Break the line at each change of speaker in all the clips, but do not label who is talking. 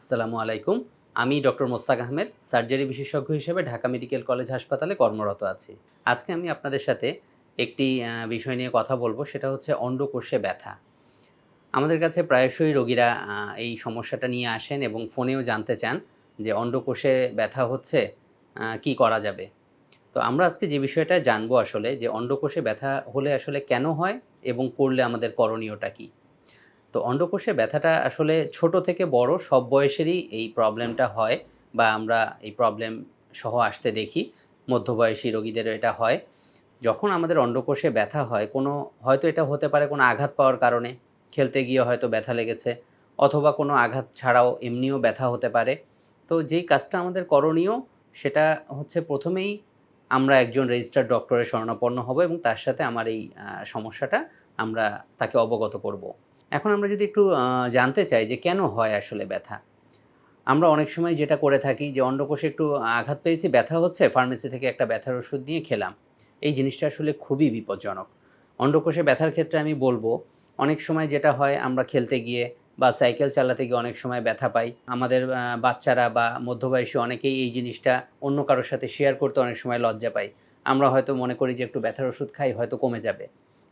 আসসালামু আলাইকুম। আমি ডক্টর মোস্তাক আহমেদ, সার্জারি বিশেষজ্ঞ হিসেবে ঢাকা মেডিকেল কলেজ হাসপাতালে কর্মরত আছি। আজকে আমি আপনাদের সাথে একটি বিষয় নিয়ে কথা বলব, সেটা হচ্ছে অন্ডকোষে ব্যথা। আমাদের কাছে প্রায়শই রোগীরা এই সমস্যাটা নিয়ে আসেন এবং ফোনেও জানতে চান যে অন্ডকোষে ব্যথা হচ্ছে কি করা যাবে। তো আমরা আজকে যে বিষয়টা জানব আসলে যে অন্ডকোষে ব্যথা হলে আসলে কেন হয় এবং করলে আমাদের করণীয়টা কী। তো অন্ডকোষে ব্যথাটা আসলে ছোট থেকে বড়, সব বয়সেরই এই প্রবলেমটা হয় বা আমরা এই প্রবলেম সহ আসতে দেখি, মধ্যবয়সী রোগীদের এটা হয়। যখন আমাদের অন্ডকোষে ব্যথা হয়, কোনো, হয়তো এটা হতে পারে কোনো আঘাত পাওয়ার কারণে, খেলতে গিয়ে হয়তো ব্যথা লেগেছে, অথবা কোনো আঘাত ছাড়াও এমনিও ব্যথা হতে পারে। তো যেই কাজটা আমাদের করণীয়, সেটা হচ্ছে প্রথমেই আমরা একজন রেজিস্টার্ড ডক্টরের শরণাপন্ন হব এবং তার সাথে আমার এই সমস্যাটা আমরা তাকে অবগত করব। এখন আমরা যদি একটু জানতে চাই যে কেন হয় আসলে ব্যথা? আমরা অনেক সময় যেটা করে থাকি যে অন্ডকোষে একটু আঘাত পেয়েছি, ব্যথা হচ্ছে, ফার্মেসি থেকে একটা ব্যথার ওষুধ দিয়ে খেলাম। এই জিনিসটা আসলে খুবই বিপজ্জনক। অন্ডকোষে ব্যথার ক্ষেত্রে আমি বলব, অনেক সময় যেটা হয় আমরা খেলতে গিয়ে বা সাইকেল চালাতে গিয়ে অনেক সময় ব্যথা পাই। আমাদের বাচ্চারা বা মধ্যবয়সী অনেকেই এই জিনিসটা অন্য কারোর সাথে শেয়ার করতে অনেক সময় লজ্জা পাই আমরা হয়তো মনে করি যে একটু ব্যথার ওষুধ খাই, হয়তো কমে যাবে।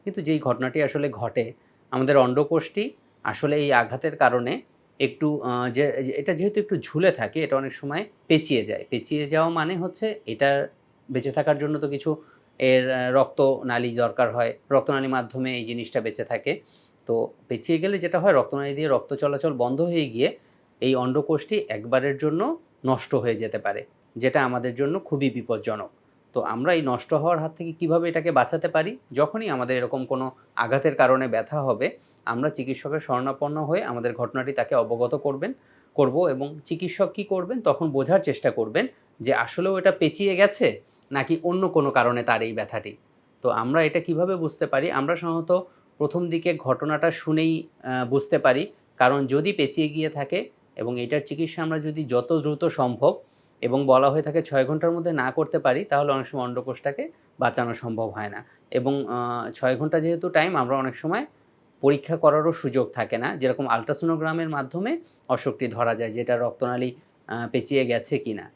কিন্তু যেই ঘটনাটি আসলে ঘটে আমাদের অন্ডকোষটি আসলে এই আঘাতের কারণে একটু যে এটা যেহেতু একটু ঝুলে থাকে এটা অনেক সময় পেঁচিয়ে যায়। পেঁচিয়ে যাওয়া মানে হচ্ছে এটা বেঁচে থাকার জন্য তো কিছু এর আহ, রক্ত নালী দরকার হয়। রক্তনালীর মাধ্যমে এই জিনিসটা বেঁচে থাকে। তো পেঁচিয়ে গেলে যেটা হয় রক্তনালী দিয়ে রক্ত চলাচল বন্ধ হয়ে গিয়ে এই অন্ডকোষটি একবারের জন্য নষ্ট হয়ে যেতে পারে যেটা আমাদের জন্য খুবই বিপজ্জনক। তো আমরা এই নষ্ট হওয়ার হাত থেকে কীভাবে এটাকে বাঁচাতে পারি? যখনই আমাদের এরকম কোনো আঘাতের কারণে ব্যথা হবে, আমরা চিকিৎসকের শরণাপন্ন হয়ে আমাদের ঘটনাটি তাকে অবগত করবেন, করব এবং চিকিৎসক কী করবেন তখন বোঝার চেষ্টা করবেন যে আসলেও এটা পেঁচিয়ে গেছে নাকি অন্য কোনো কারণে তার এই ব্যথাটি। তো আমরা এটা কীভাবে বুঝতে পারি? আমরা সাধারণত প্রথম দিকে ঘটনাটা শুনেই বুঝতে পারি। কারণ যদি পেঁচিয়ে গিয়ে থাকে এবং এটার চিকিৎসা আমরা যদি যত দ্রুত সম্ভব এবং বলা হয়ে থাকে ছয় ঘণ্টার মধ্যে না করতে পারি, তাহলে অনেক সময় অন্ডকোষটাকে বাঁচানো সম্ভব হয় না। এবং ছয় ঘণ্টা যেহেতু টাইম আমরা অনেক সময় পরীক্ষা করারও সুযোগ থাকে না। যেরকম আলট্রাসোনোগ্রামের মাধ্যমে অসুখটি ধরা যায়, যেটা রক্তনালী পেঁচিয়ে গেছে কি না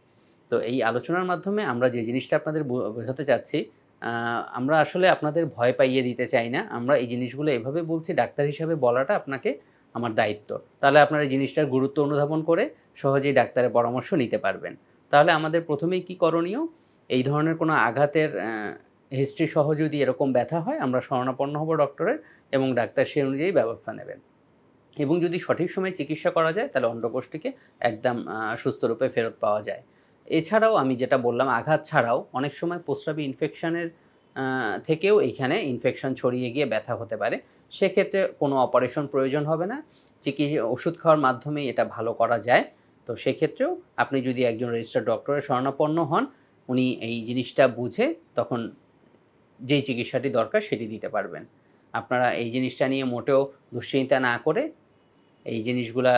তো এই আলোচনার মাধ্যমে আমরা যে জিনিসটা আপনাদের বোঝাতে চাচ্ছি আমরা আসলে আপনাদের ভয় পাইয়ে দিতে চাই না। আমরা এই জিনিসগুলো এভাবে বলছি, ডাক্তার হিসাবে বলাটা আপনাকে আমার দায়িত্ব। তাহলে আপনারা এই জিনিসটার গুরুত্ব অনুধাবন করে সহজেই ডাক্তারের পরামর্শ নিতে পারবেন। তাহলে আমাদের প্রথমেই কি করণীয়? এই ধরনের কোনো আঘাতের হিস্ট্রি সহ যদি এরকম ব্যথা হয় আমরা শরণাপন্ন হব ডক্টরের এবং ডাক্তার সে অনুযায়ী ব্যবস্থা নেবেন। এবং যদি সঠিক সময়ে চিকিৎসা করা যায় তাহলে অন্ডকোষটিকে একদম আহ, সুস্থ রূপে ফেরত পাওয়া যায়। এছাড়াও আমি যেটা বললাম আঘাত ছাড়াও অনেক সময় প্রস্রাবী ইনফেকশানের থেকেও এইখানে ইনফেকশন ছড়িয়ে গিয়ে ব্যথা হতে পারে। সেক্ষেত্রে কোনো অপারেশন প্রয়োজন হবে না। চিকিৎসা ওষুধ খাওয়ার মাধ্যমেই এটা ভালো করা যায়। তো সেক্ষেত্রেও আপনি যদি একজন রেজিস্টার ডক্টরের শরণাপন্ন হন, উনি এই জিনিসটা বুঝে তখন যে চিকিৎসাটি দরকার সেটি দিতে পারবেন। আপনারা এই জিনিসটা নিয়ে মোটেও দুশ্চিন্তা না করে এই জিনিসগুলা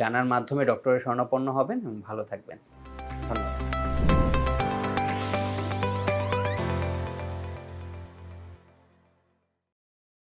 জানার মাধ্যমে ডক্টরের শরণাপন্ন হবেন এবং ভালো থাকবেন।